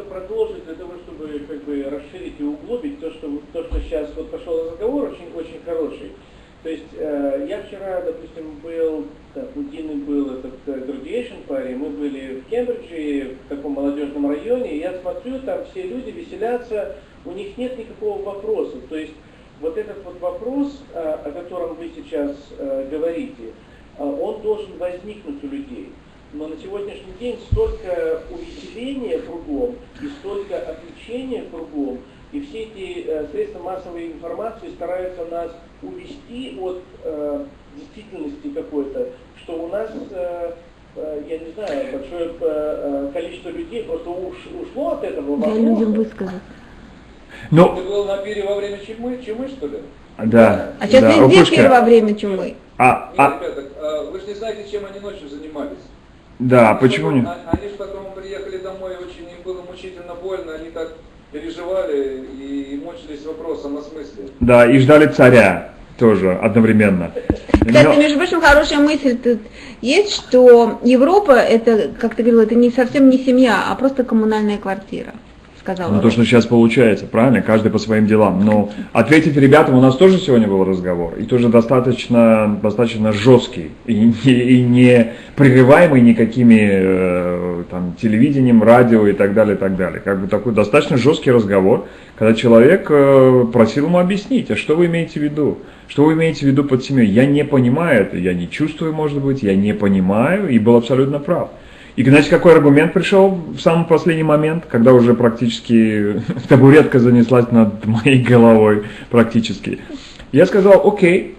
просто продолжить для того, чтобы как бы расширить и углубить то, что, то, что сейчас вот пошел разговор, очень, очень хороший. То есть э, я вчера, допустим, был, так, у Дины был этот э, graduation party, мы были в Кембридже, в таком молодежном районе, и я смотрю, там все люди веселятся, у них нет никакого вопроса. То есть вот этот вот вопрос, э, о котором вы сейчас э, говорите, он должен возникнуть у людей. Но на сегодняшний день столько увеселения кругом и столько отвлечения кругом, и все эти э, средства массовой информации стараются нас увести от э, действительности какой-то, что у нас, э, э, я не знаю, большое э, э, количество людей просто уш, ушло от этого Да, вопроса. людям высказать. Ну, Ты был на пире во время чумы, чумы что ли? да. А сейчас да, везде Опушка. пир во время чумы. А, Нет, а, ребята, а вы же не знаете, чем они ночью занимались. Да, почему не? А- Они же потом приехали домой, очень им было мучительно больно, они так переживали и мучились вопросом о смысле. Да, и ждали царя тоже одновременно. Кстати, Но- между прочим, хорошая мысль тут есть, что Европа, это, как ты говорил, это не совсем не семья, а просто коммунальная квартира, сказала. Ну, то, что сейчас получается, правильно? Каждый по своим делам. Но ответить ребятам, у нас тоже сегодня был разговор, и тоже достаточно, достаточно жесткий, и не, и не прерываемый никакими э, там, телевидением, радио и так далее, и так далее. Как бы такой достаточно жесткий разговор, когда человек э, просил ему объяснить, а что вы имеете в виду? Что вы имеете в виду под семьей? Я не понимаю это, я не чувствую, может быть, я не понимаю, и был абсолютно прав. И знаете, какой аргумент пришел в самый последний момент, когда уже практически табуретка занеслась над моей головой практически. Я сказал, окей,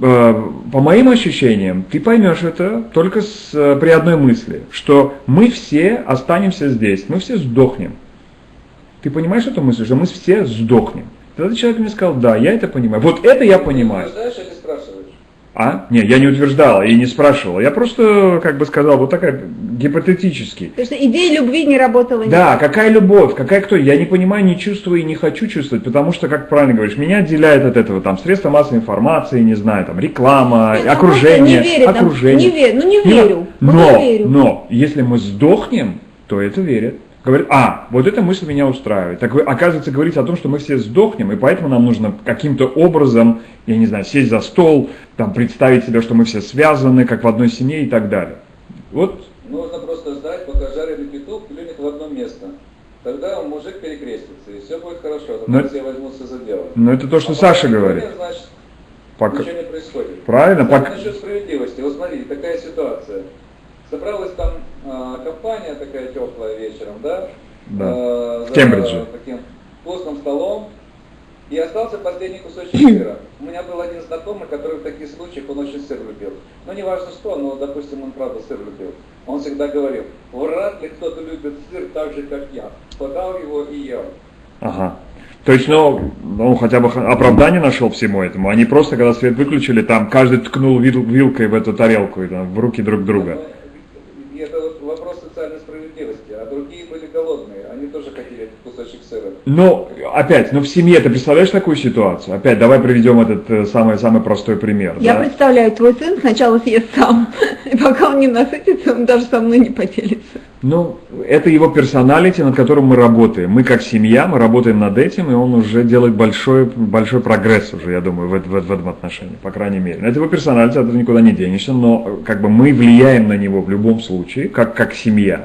э, по моим ощущениям, ты поймешь это только с, э, при одной мысли, что мы все останемся здесь, мы все сдохнем. Ты понимаешь эту мысль, что мы все сдохнем? Тогда человек мне сказал, да, я это понимаю. Вот это я понимаю. Знаешь спрашиваешь? А? Не, я не утверждала и не спрашивала. Я просто, как бы сказал, вот такая гипотетически. Потому что идея любви не работала Да, никак. какая любовь, какая кто? Я не понимаю, не чувствую и не хочу чувствовать, потому что, как правильно говоришь, меня отделяет от этого там средства массовой информации, не знаю, там реклама, Нет, ну, окружение, не верит окружение. не верю, ну не Не- верю, вот Но, не верю. но, если мы сдохнем, то это верят. Говорят, а, вот эта мысль меня устраивает. Так вы, оказывается, говорить о том, что мы все сдохнем, и поэтому нам нужно каким-то образом, я не знаю, сесть за стол, там, представить себе, что мы все связаны, как в одной семье и так далее. Вот Нужно просто ждать, пока жареный петух клюнет в одно место. Тогда мужик перекрестится, и все будет хорошо, Но- тогда все возьмутся за дело. но это то, что А Саша говорит. нет, Значит, Пока- ничего не происходит. Правильно? Пока- насчет справедливости. Вот смотрите, такая ситуация. Собралась там а, компания такая теплая вечером, да? Да. А, В за Кембридже. таким вкусным столом. И остался последний кусочек сыра. У меня был один знакомый, который в таких случаях, он очень сыр любил. Ну, не важно что, но, допустим, он правда сыр любил. Он всегда говорил, вряд ли кто-то любит сыр так же, как я. Подал его и ел. Ага. То есть, ну, ну, хотя бы оправдание нашел всему этому. Они просто, когда свет выключили, там каждый ткнул вил- вилкой в эту тарелку, и, там, в руки друг друга. И это вот вопрос социальной справедливости. А другие были голодные, они тоже хотели этот кусочек сыра. Ну, опять, ну в семье ты представляешь такую ситуацию? Опять, давай приведем этот э, самый самый простой пример. Я да? представляю, твой сын сначала съест сам, и пока он не насытится, он даже со мной не поделится. Ну, это его персоналити, над которым мы работаем. Мы как семья, мы работаем над этим, и он уже делает большой, большой прогресс уже, я думаю, в, в, в этом отношении, по крайней мере. Это его персоналити, от этого никуда не денешься, но э, как бы мы влияем на него в любом случае, как, как семья.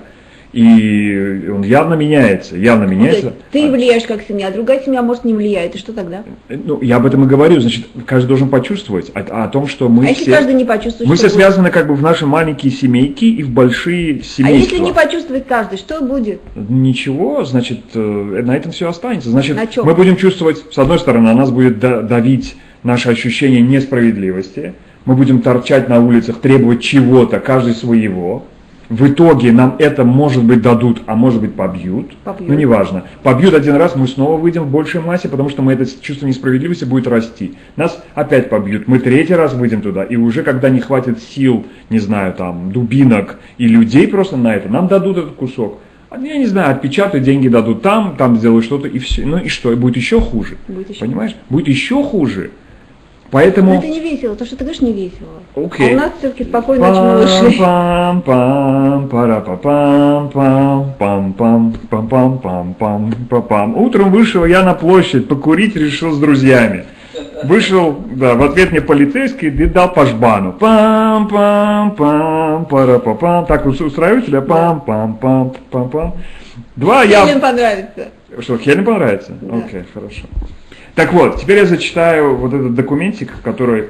И он явно меняется, явно меняется. Ты влияешь как семья, а другая семья может не влияет. И что тогда? Ну, я об этом и говорю, значит, каждый должен почувствовать о, о том, что мы а если все... каждый не почувствует, Мы все будет? связаны как бы в наши маленькие семейки и в большие А семейства. если не почувствует каждый, что будет? Ничего, значит, э, на этом все останется. Значит, мы будем чувствовать, с одной стороны, на нас будет да- давить наше ощущение несправедливости, мы будем торчать на улицах, требовать чего-то, каждый своего. В итоге нам это, может быть, дадут, а может быть, побьют. Побьют. Ну, неважно. Побьют один раз, мы снова выйдем в большей массе, потому что мы это чувство несправедливости будет расти. Нас опять побьют. Мы третий раз выйдем туда, и уже когда не хватит сил, не знаю, там, дубинок и людей просто на это, нам дадут этот кусок. Я не знаю, отпечатают, деньги дадут там, там сделают что-то, и все. Ну и что, и будет еще хуже. Будет еще Понимаешь? Будет еще хуже. Но Поэтому... это не весело, то, что ты говоришь, не весело. Окей. А у нас все-таки спокойно очень малыши. Пам пам пара па пам пам пам пам пам пам пам пам пам пам. Утром вышел я на площадь покурить решил с друзьями. Вышел, да, в ответ мне полицейский и дал по жбану. Пам пам пам пара па пам. Так ус- устраивает тебя? Пам пам пам пам пам. Два я. Всем понравится. Что, Хелен понравится? Да. Окей, хорошо. Так вот, теперь я зачитаю вот этот документик, который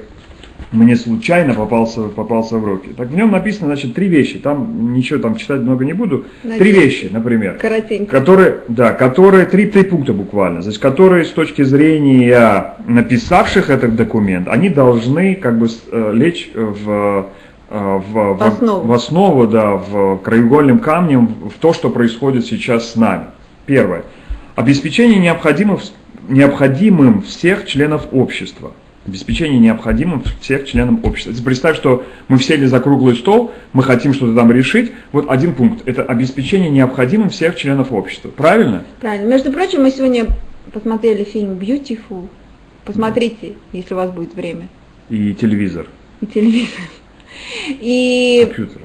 мне случайно попался, попался в руки. Так в нем написано, значит, три вещи. Там ничего там читать много не буду. Три Надеюсь. вещи, например. Коротенько. Которые, да, которые, три, три пункта буквально, значит, которые с точки зрения написавших этот документ, они должны как бы э, лечь в, э, в, в, основу. в основу, да, в краеугольным камнем в то, что происходит сейчас с нами. Первое. Обеспечение необходимых, необходимым всех членов общества. Обеспечение необходимым всех членов общества. Представь, что мы сели за круглый стол, мы хотим что-то там решить. Вот один пункт. Это обеспечение необходимым всех членов общества. Правильно? Правильно. Между прочим, мы сегодня посмотрели фильм Beautiful. Посмотрите, если у вас будет время. И телевизор, И телевизор. И компьютер.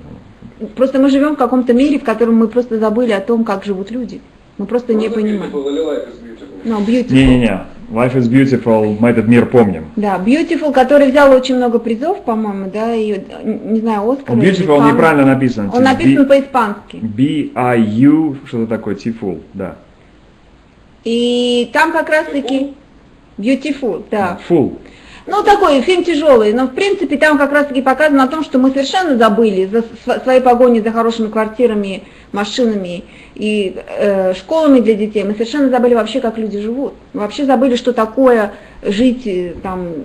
просто мы живем в каком-то мире, в котором мы просто забыли о том, как живут люди. Мы просто не Просто понимаем. Life is beautiful? Не-не-не. Life is beautiful. Мы этот мир помним. Да, Beautiful, который взял очень много призов, по-моему, да, и, не знаю, Оскар. Beautiful неправильно написан. Он написан по-испански. B-I-U, что-то такое, T-full, да. И там как раз-таки Beautiful, да. Full. Ну, такой фильм тяжелый, но в принципе там как раз-таки показано о том, что мы совершенно забыли за св- своей погони за хорошими квартирами, машинами и э, школами для детей. Мы совершенно забыли вообще, как люди живут. Мы вообще забыли, что такое жить э, там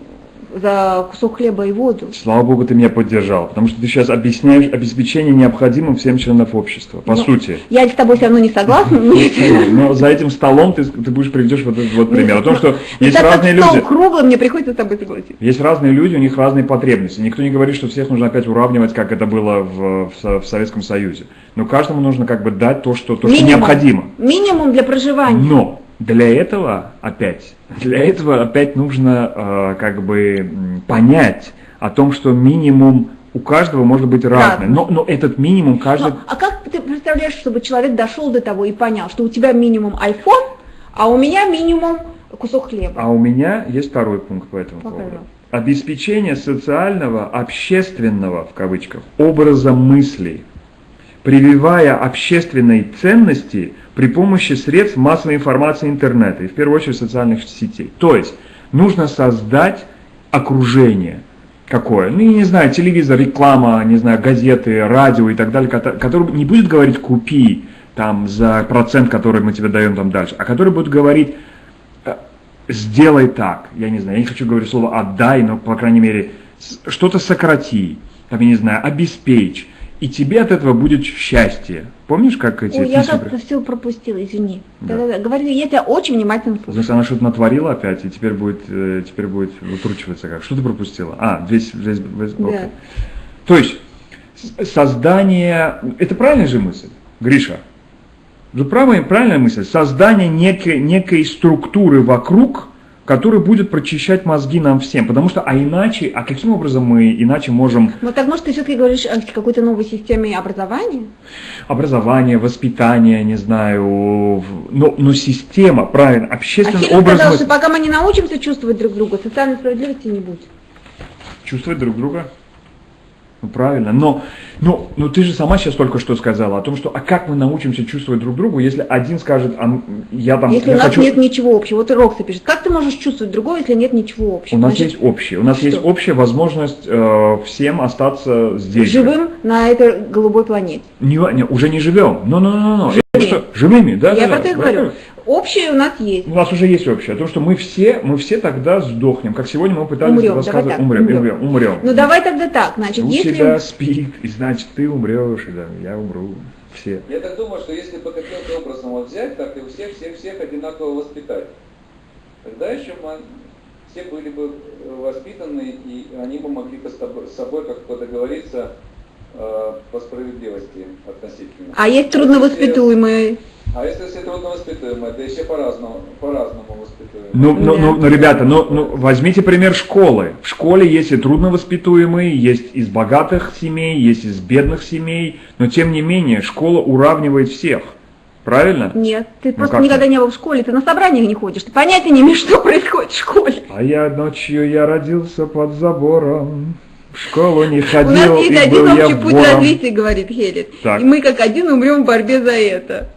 за кусок хлеба и воду. Слава Богу, ты меня поддержал, потому что ты сейчас объясняешь обеспечение необходимым всем членов общества, по Ну, сути. Я с тобой все равно не согласна. но- Но за этим столом ты, ты будешь приведешь вот этот вот пример. О том, что Ну, есть так как разные стол люди. круглый, мне приходится с тобой согласиться. Есть разные люди, у них разные потребности. Никто не говорит, что всех нужно опять уравнивать, как это было в, в Со- в Советском Союзе. Но каждому нужно как бы дать то, что, то, что необходимо. Минимум для проживания. Но для этого опять, для этого опять нужно э, как бы понять о том, что минимум у каждого может быть разный. Но, но этот минимум каждый... Ну, а как ты представляешь, чтобы человек дошел до того и понял, что у тебя минимум iPhone, а у меня минимум кусок хлеба? А у меня есть второй пункт по этому Пожалуйста. поводу. Обеспечение социального, общественного, в кавычках, образа мыслей, прививая общественные ценности при помощи средств массовой информации интернета, и в первую очередь социальных сетей. То есть нужно создать окружение какое, ну, я не знаю, телевизор, реклама, не знаю, газеты, радио и так далее, кото- который не будет говорить «купи», там, за процент, который мы тебе даем там дальше, а который будет говорить э, сделай так, я не знаю, я не хочу говорить слово отдай, но, по крайней мере, что-то сократи, там, я не знаю, обеспечь, и тебе от этого будет счастье. Помнишь, как эти Ой, я письма как-то при- все пропустила, извини. Да. Да-да-да, говори, я тебя очень внимательно слушаю. Значит, она что-то натворила опять, и теперь будет, э, теперь будет выкручиваться как. Что ты пропустила? А, весь, весь, весь- Да. окей. То есть, создание, это правильная же мысль, Гриша? Это правильная, правильная мысль? Создание некой, некой структуры вокруг, которая будет прочищать мозги нам всем. Потому что, а иначе, а каким образом мы иначе можем Ну так может ты все-таки говоришь о какой-то новой системе образования? образование, воспитание, не знаю, но, но система, правильно, А общественный Хелен образ сказала, мысли. что пока мы не научимся чувствовать друг друга, социальной справедливости не будет. чувствовать друг друга. Ну правильно, но, но, но ты же сама сейчас только что сказала о том, что а как мы научимся чувствовать друг другу, если один скажет, а, я там Если я у нас хочу... нет ничего общего, вот и Рокса пишет, как ты можешь чувствовать другого, если нет ничего общего? У нас Значит, есть общее, у нас что? есть общая возможность э, всем остаться здесь. живым на этой голубой планете. Не, не, уже не живем. Но, но, но, но. Живыми. Что, живыми, да? Я да, про это да, говорю. Общее у нас есть. У нас уже есть общее. То, что мы все, мы все тогда сдохнем. Как сегодня мы пытались Умрем, рассказывать. умрем, умрем. умрем, умрем. Ну давай тогда так, значит, У если... тебя спит, и значит ты умрешь, и да, я умру. Все. Я так думаю, что если бы каким-то образом вот взять, так и всех, всех, всех одинаково воспитать, тогда еще мы все были бы э, воспитаны, и они бы могли бы с собой как-то договориться э, по справедливости относительно. А есть трудновоспитуемые А если все трудно воспитуемые, да еще по-разному, по-разному воспитуемые. Ну, ну, ну, ну, ребята, ну, ну, возьмите пример школы. В школе есть и трудновоспитуемые, есть из богатых семей, есть из бедных семей, но тем не менее школа уравнивает всех. Правильно? Нет, ты просто как никогда так? не был в школе, ты на собраниях не ходишь, ты понятия не имеешь, что происходит в школе. А я ночью я родился под забором, в школу не У ходил нас есть и один общий путь развития, говорит Хелит. Так. И мы как один умрем в борьбе за это.